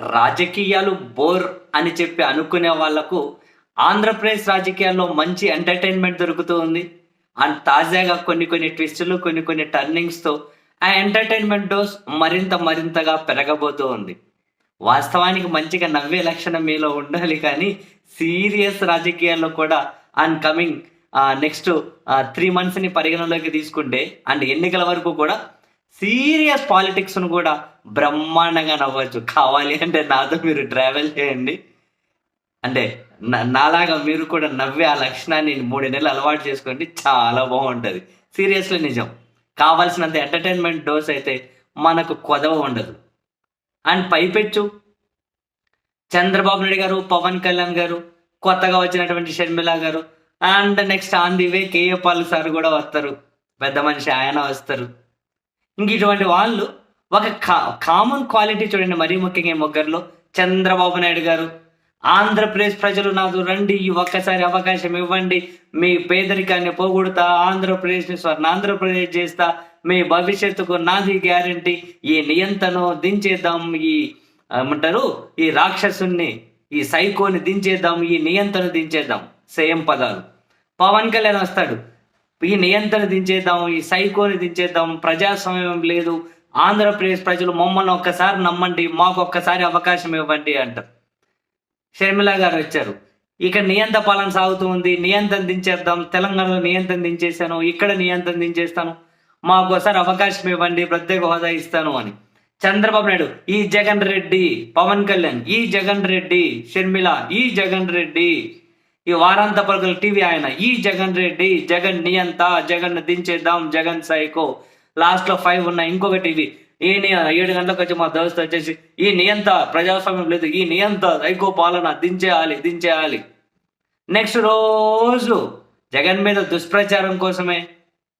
రాజకీయాలు బోర్ అని చెప్పి అనుకునే వాళ్ళకు ఆంధ్రప్రదేశ్ రాజకీయాల్లో మంచి ఎంటర్టైన్మెంట్ దొరుకుతూ ఉంది అండ్ తాజాగా కొన్ని కొన్ని ట్విస్టులు కొన్ని కొన్ని టర్నింగ్స్తో ఆ ఎంటర్టైన్మెంట్ డోస్ మరింత మరింతగా పెరగబోతూ ఉంది. వాస్తవానికి మంచిగా నవ్వే లక్షణం మీలో ఉండాలి కానీ సీరియస్ రాజకీయాల్లో కూడా అండ్ కమింగ్ నెక్స్ట్ త్రీ మంత్స్ని పరిగణలోకి తీసుకుంటే అండ్ ఎన్నికల వరకు కూడా సీరియస్ పాలిటిక్స్ను కూడా బ్రహ్మాండంగా నవ్వచ్చు. కావాలి అంటే నాతో మీరు ట్రావెల్ చేయండి. అంటే నా- నాలాగా మీరు కూడా నవ్వే ఆ లక్షణాన్ని మూడు నెలలు అలవాటు చేసుకోండి. చాలా బాగుంటుంది. సీరియస్లీ నిజం. కావాల్సినంత ఎంటర్టైన్మెంట్ డోస్ అయితే మనకు కొదవ ఉండదు. అండ్ పైపెచ్చు. చంద్రబాబు నాయుడు గారు పవన్ కళ్యాణ్ గారు కొత్తగా వచ్చినటువంటి Sharmila garu and next on the way KA Paul sir కూడా వస్తారు. పెద్ద మనిషి ఆయన వస్తారు. ఇంక ఇటువంటి వాళ్ళు ఒక కా కామన్ క్వాలిటీ చూడండి మరీ ముఖ్యంగా ముగ్గురులో చంద్రబాబు నాయుడు గారు ఆంధ్రప్రదేశ్ ప్రజలు నాకు రండి ఒక్కసారి అవకాశం ఇవ్వండి మీ పేదరికాన్ని పోగొడతా ఆంధ్రప్రదేశ్ని స్వర్ణాంధ్రప్రదేశ్ చేస్తా మీ భవిష్యత్తుకు నాది గ్యారంటీ ఈ నియంత్రణ దించేద్దాం ఈ ఏమంటారు ఈ రాక్షసుని ఈ సైకోని దించేద్దాం ఈ నియంత్రణ దించేద్దాం. సేమ్ పదాలు. పవన్ కళ్యాణ్ వస్తాడు. ఈ నియంత్రణ దించేద్దాం ఈ సైకోని దించేద్దాం ప్రజాస్వామ్యం లేదు. ఆంధ్రప్రదేశ్ ప్రజలు మమ్మల్ని ఒక్కసారి నమ్మండి మాకు ఒక్కసారి అవకాశం ఇవ్వండి అంటారు. షర్మిల గారు వచ్చారు. ఇక్కడ నియంత్ర పాలన సాగుతూ ఉంది నియంత్రణ దించేద్దాం తెలంగాణలో నియంత్రణ దించేశాను ఇక్కడ నియంత్రణ దించేస్తాను మాకు ఒకసారి అవకాశం ఇవ్వండి ప్రత్యేక హోదా ఇస్తాను అని. చంద్రబాబు నాయుడు ఈ జగన్ రెడ్డి పవన్ కళ్యాణ్ ఈ జగన్ రెడ్డి షర్మిల ఈ జగన్ రెడ్డి. ఈ వారాంత పరుగుల టీవీ ఆయన ఈ జగన్ రెడ్డి జగన్ నియంత జగన్ దించేద్దాం జగన్ సైకో. లాస్ట్లో ఫైవ్ ఉన్నాయి ఇంకొక టీవీ ఈ ఏడు గంటలకు వచ్చి మా దోస్తు వచ్చేసి ఈ నియంత ప్రజాస్వామ్యం లేదు ఈ నియంత సైకో పాలన దించేయాలి దించేయాలి. నెక్స్ట్ రోజు జగన్ మీద దుష్ప్రచారం కోసమే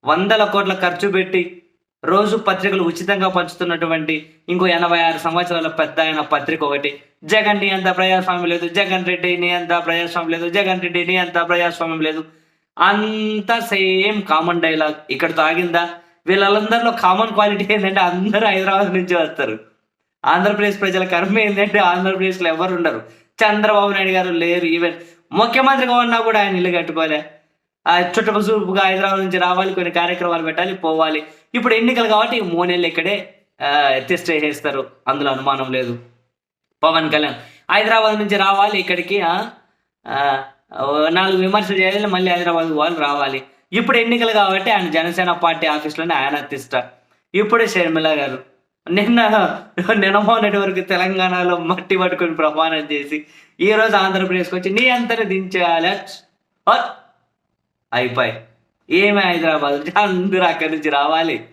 వందల కోట్ల ఖర్చు పెట్టి రోజు పత్రికలు ఉచితంగా పంచుతున్నటువంటి ఇంకో ఎనభై ఆరు సంవత్సరాల పెద్ద ఆయన పత్రిక ఒకటి. జగన్ని అంత ప్రజాస్వామ్యం లేదు జగన్ రెడ్డిని అంత ప్రజాస్వామ్యం లేదు జగన్ రెడ్డిని అంత ప్రజాస్వామ్యం లేదు. అంత సేమ్ కామన్ డైలాగ్ ఇక్కడ తాగిందా? వీళ్ళందరిలో కామన్ క్వాలిటీ ఏంటంటే అందరూ హైదరాబాద్ నుంచి వస్తారు. ఆంధ్రప్రదేశ్ ప్రజల కర్మ ఏంటంటే ఆంధ్రప్రదేశ్లో ఎవరు ఉండరు. చంద్రబాబు నాయుడు గారు లేరు ఈవెన్ ముఖ్యమంత్రిగా ఉన్నా కూడా ఆయన ఇల్లు కట్టుకోలే. ఆ చుట్టపు చూపుగా హైదరాబాద్ నుంచి రావాలి కొన్ని కార్యక్రమాలు పెట్టాలి పోవాలి. ఇప్పుడు ఎన్నికలు కాబట్టి మూడు నెలలు ఇక్కడే టెస్ట్ చేస్తారు. అందులో అనుమానం లేదు. పవన్ కళ్యాణ్. హైదరాబాద్ నుంచి రావాలి ఇక్కడికి నాలుగు విమర్శలు చేయాలి మళ్ళీ హైదరాబాద్ వాళ్ళు రావాలి. ఇప్పుడు ఎన్నికలు కాబట్టి ఆయన జనసేన పార్టీ ఆఫీస్లోనే ఆయన తీస్తారు ఇప్పుడే షర్మిల గారు. నిన్న నినమోనటి వరకు తెలంగాణలో మట్టి పట్టుకొని ప్రమాణం చేసి ఈ రోజు ఆంధ్రప్రదేశ్కి వచ్చి నీ అంతనే దించేయాలి. అయిపోయి. ఏమి హైదరాబాద్ అందరూ అక్కడి నుంచి రావాలి.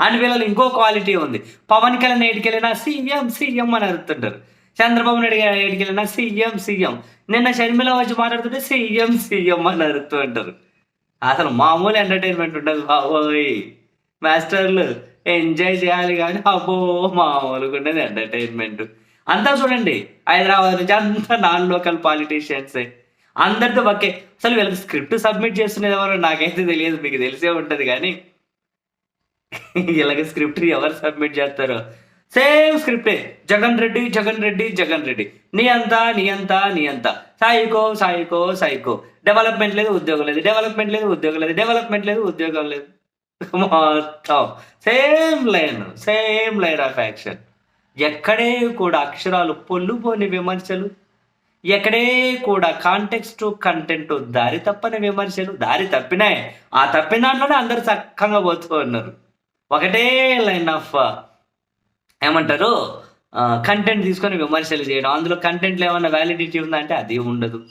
అని వీళ్ళలో ఇంకో క్వాలిటీ ఉంది. పవన్ కళ్యాణ్ ఎడికి వెళ్ళినా సీఎం సీఎం అని అరుతుంటారు చంద్రబాబు నాయుడు గారు ఎక్కడికి వెళ్ళినా సీఎం సీఎం. నిన్న షర్మిల వచ్చి మాట్లాడుతుంటే సీఎం సీఎం అని అరుతూ ఉంటారు. అసలు మామూలు ఎంటర్టైన్మెంట్ ఉండదు బాబోయ్. మాస్టర్లు ఎంజాయ్ చేయాలి కానీ అబ్బో మామూలుగా ఉండదు ఎంటర్టైన్మెంట్ అంతా చూడండి హైదరాబాద్ నుంచి అంతా నాన్ లోకల్ పాలిటీషియన్సే అందరితో ఒకే. అసలు వీళ్ళకి స్క్రిప్ట్ సబ్మిట్ చేస్తున్నది ఎవరో నాకైతే తెలియదు మీకు తెలిసే ఉంటుంది కానీ వీళ్ళకి స్క్రిప్ట్ ఎవరు సబ్మిట్ చేస్తారో? సేమ్ స్క్రిప్టే. జగన్ రెడ్డి జగన్ రెడ్డి జగన్ రెడ్డి. నీ అంతా నీ అంతా నీ అంతా. సాయికో సాయికో సాయికో. డెవలప్మెంట్ లేదు ఉద్యోగం లేదు. డెవలప్మెంట్ లేదు ఉద్యోగం లేదు. డెవలప్మెంట్ లేదు ఉద్యోగం లేదు. మొత్తం. Same line same line of action ఎక్కడే కూడా అక్షరాలు పొల్లుపోని విమర్శలు. ఎక్కడే కూడా కాంటెక్స్ట్ కంటెంట్ దారి తప్పని విమర్శలు. దారి తప్పినాయి. ఆ తప్పిన దాంట్లోనే అందరు చక్కగా పోతూ ఉన్నారు. ఒకటే లైన్ ఆఫ్ ఏమంటారు? కంటెంట్ తీసుకొని విమర్శలు చేయడం. అందులో కంటెంట్లో ఏమైనా వ్యాలిడిటీ ఉందా అంటే అది ఉండదు.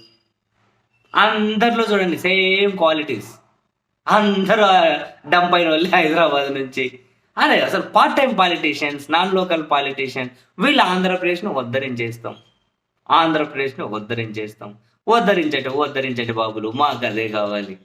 అందరిలో చూడండి సేమ్ క్వాలిటీస్ అందరూ డంప్ అయిన వాళ్ళు హైదరాబాద్ నుంచి. అదే అసలు part time politicians non local politician వీళ్ళు ఆంధ్రప్రదేశ్ను ఉద్ధరించేస్తాం. ఆంధ్రప్రదేశ్ను ఉద్ధరించేస్తాం. ఉద్ధరించట ఉద్ధరించటి బాబులు మాకు అదే కావాలి.